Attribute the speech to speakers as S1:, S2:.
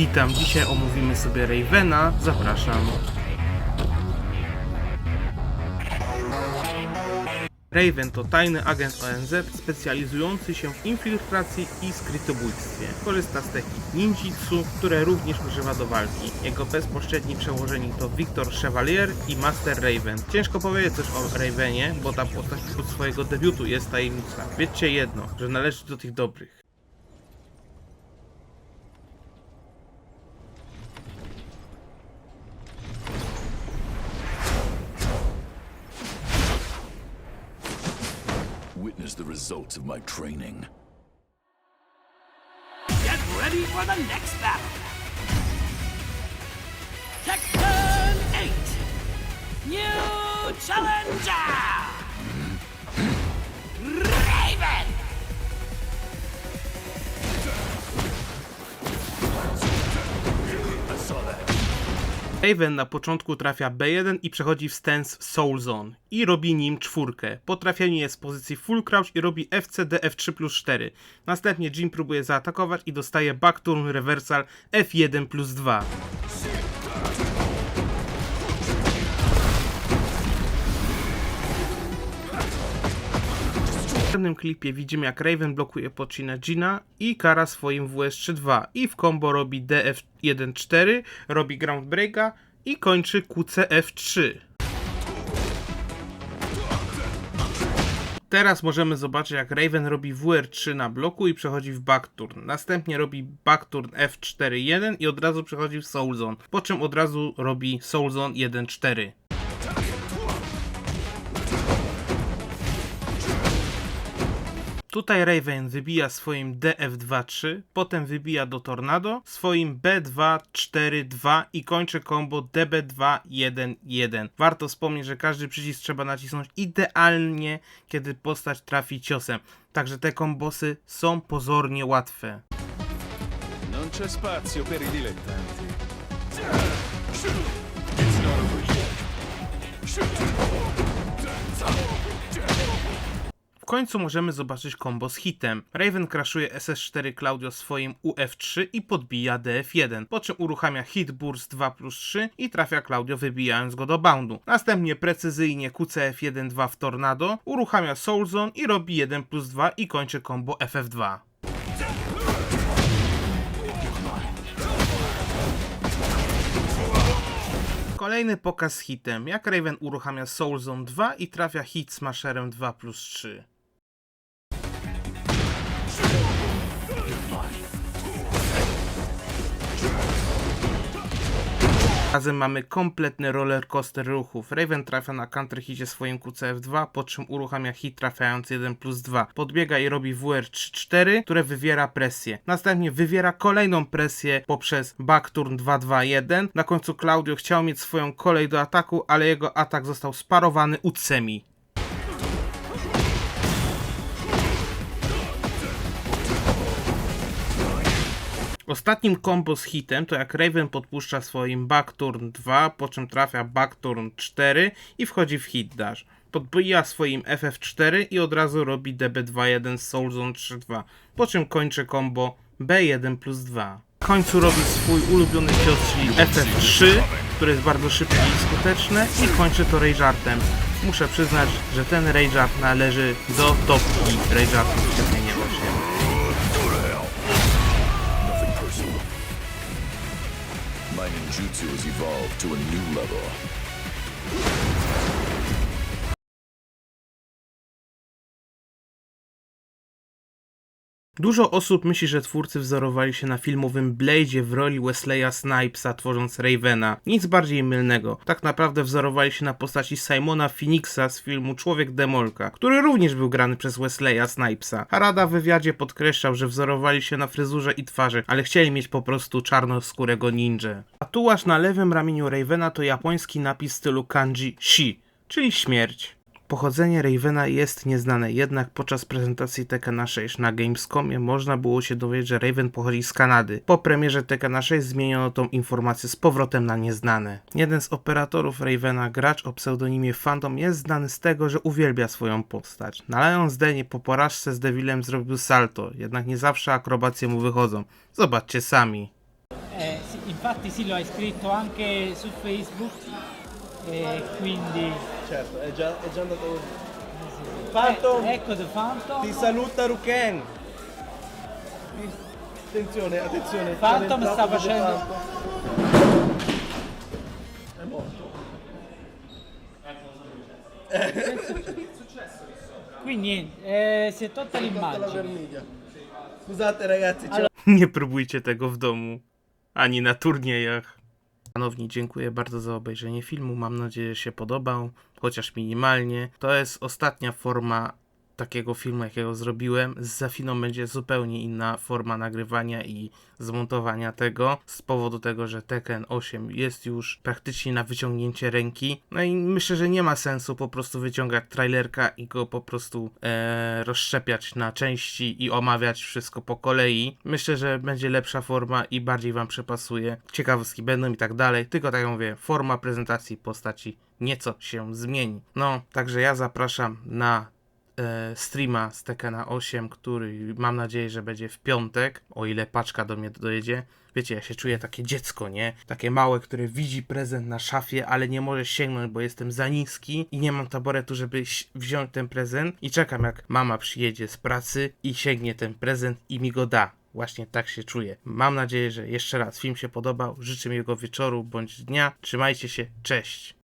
S1: Witam, dzisiaj omówimy sobie Ravena, zapraszam. Raven to tajny agent ONZ specjalizujący się w infiltracji i skrytobójstwie. Korzysta z technik ninjitsu, które również używa do walki. Jego bezpośredni przełożeni to Victor Chevalier i Master Raven. Ciężko powiedzieć coś o Ravenie, bo ta postać od swojego debiutu jest tajemnicza. Wiedzcie jedno, że należy do tych dobrych.
S2: Witness the results of my training.
S3: Get ready for the next battle. Tekken 8. New challenger. Raven
S1: na początku trafia B1 i przechodzi w stance Soul Zone i robi nim czwórkę. Po trafieniu jest z pozycji full crouch i robi FCD F3 plus 4. Następnie Jim próbuje zaatakować i dostaje back turn reversal F1 plus 2. W następnym klipie widzimy jak Raven blokuje poczynę Gina i kara swoim WS3-2 i w combo robi DF1-4, robi ground breaka i kończy QCF3. Teraz możemy zobaczyć jak Raven robi WR3 na bloku i przechodzi w backturn. Następnie robi backturn F4-1 i od razu przechodzi w Soul Zone, po czym od razu robi Soul Zone 1-4. Tutaj Raven wybija swoim DF2-3, potem wybija do Tornado, swoim B2-4-2 i kończy combo DB2-1-1. Warto wspomnieć, że każdy przycisk trzeba nacisnąć idealnie, kiedy postać trafi ciosem. Także te kombosy są pozornie łatwe.
S4: Non c'è spazio per i dilettanti.
S1: Końcu możemy zobaczyć combo z hitem. Raven crashuje SS4 Claudio swoim UF3 i podbija DF1, po czym uruchamia Hit Burst 2 plus 3 i trafia Claudio wybijając go do boundu. Następnie precyzyjnie QCF1-2 w Tornado, uruchamia Soul Zone i robi 1 plus 2 i kończy combo FF2. Kolejny pokaz hitem, jak Raven uruchamia Soul Zone 2 i trafia hit Smasherem 2 plus 3. Razem mamy kompletny roller coaster ruchów. Raven trafia na counter hicie swoim QCF2, po czym uruchamia hit trafiając 1 plus 2. Podbiega i robi WR3-4, które wywiera presję. Następnie wywiera kolejną presję poprzez backturn 2-2-1. Na końcu Claudio chciał mieć swoją kolej do ataku, ale jego atak został sparowany Utsemi. Ostatnim combo z hitem to jak Raven podpuszcza swoim backturn 2, po czym trafia backturn 4 i wchodzi w hit dash. Podbija swoim FF4 i od razu robi DB21 z Soul Zone 3-2, po czym kończy combo B1 plus 2. W końcu robi swój ulubiony cios, czyli FF3, który jest bardzo szybki i skuteczny i kończy to Rageartem. Muszę przyznać, że ten Rageart należy do topki Rageartów
S2: Has evolved to a new level.
S1: Dużo osób myśli, że twórcy wzorowali się na filmowym Blade'zie w roli Wesleya Snipesa, tworząc Ravena. Nic bardziej mylnego. Tak naprawdę wzorowali się na postaci Simona Phoenixa z filmu Człowiek Demolka, który również był grany przez Wesleya Snipesa. Harada w wywiadzie podkreślał, że wzorowali się na fryzurze i twarzy, ale chcieli mieć po prostu czarnoskórego ninja. Tatuaż na lewym ramieniu Ravena to japoński napis w stylu kanji shi, czyli śmierć. Pochodzenie Ravena jest nieznane, jednak podczas prezentacji Tekkena 6 na Gamescomie można było się dowiedzieć, że Raven pochodzi z Kanady. Po premierze Tekkena 6 zmieniono tą informację z powrotem na nieznane. Jeden z operatorów Ravena, gracz o pseudonimie Phantom, jest znany z tego, że uwielbia swoją postać. Nalając Denie po porażce z Devilem zrobił salto, jednak nie zawsze akrobacje mu wychodzą. Zobaczcie sami.
S5: Eh, sì, infatti sì, lo hai scritto anche su Facebook, e quindi...
S6: Certo, è già, è già andato così. Phantom,
S5: Eh, ecco The Phantom.
S6: ti saluta Ruken. Attenzione, attenzione.
S5: Phantom sta facendo-
S6: Phantom. È morto.
S5: Qui niente, eh, si è tolta l'immagine.
S6: Scusate ragazzi, ciao.
S1: Nie próbujcie tego w domu, ani na turniejach. Szanowni, dziękuję bardzo za obejrzenie filmu. Mam nadzieję, że się podobał, chociaż minimalnie. To jest ostatnia forma takiego filmu, jakiego zrobiłem. Z Zafiną będzie zupełnie inna forma nagrywania i zmontowania tego, z powodu tego, że Tekken 8 jest już praktycznie na wyciągnięcie ręki. No i myślę, że nie ma sensu po prostu wyciągać trailerka i go po prostu e, rozszczepiać na części i omawiać wszystko po kolei. Myślę, że będzie lepsza forma i bardziej wam przypasuje. Ciekawostki będą i tak dalej. Tylko tak jak mówię, forma prezentacji postaci nieco się zmieni. No, także ja zapraszam na streama z Tekkena 8, który mam nadzieję, że będzie w piątek, o ile paczka do mnie dojedzie. Wiecie, ja się czuję takie dziecko, nie? Takie małe, które widzi prezent na szafie, ale nie może sięgnąć, bo jestem za niski i nie mam taboretu, żeby wziąć ten prezent. I czekam, jak mama przyjedzie z pracy i sięgnie ten prezent i mi go da. Właśnie tak się czuję. Mam nadzieję, że jeszcze raz film się podobał. Życzę miłego wieczoru bądź dnia. Trzymajcie się. Cześć.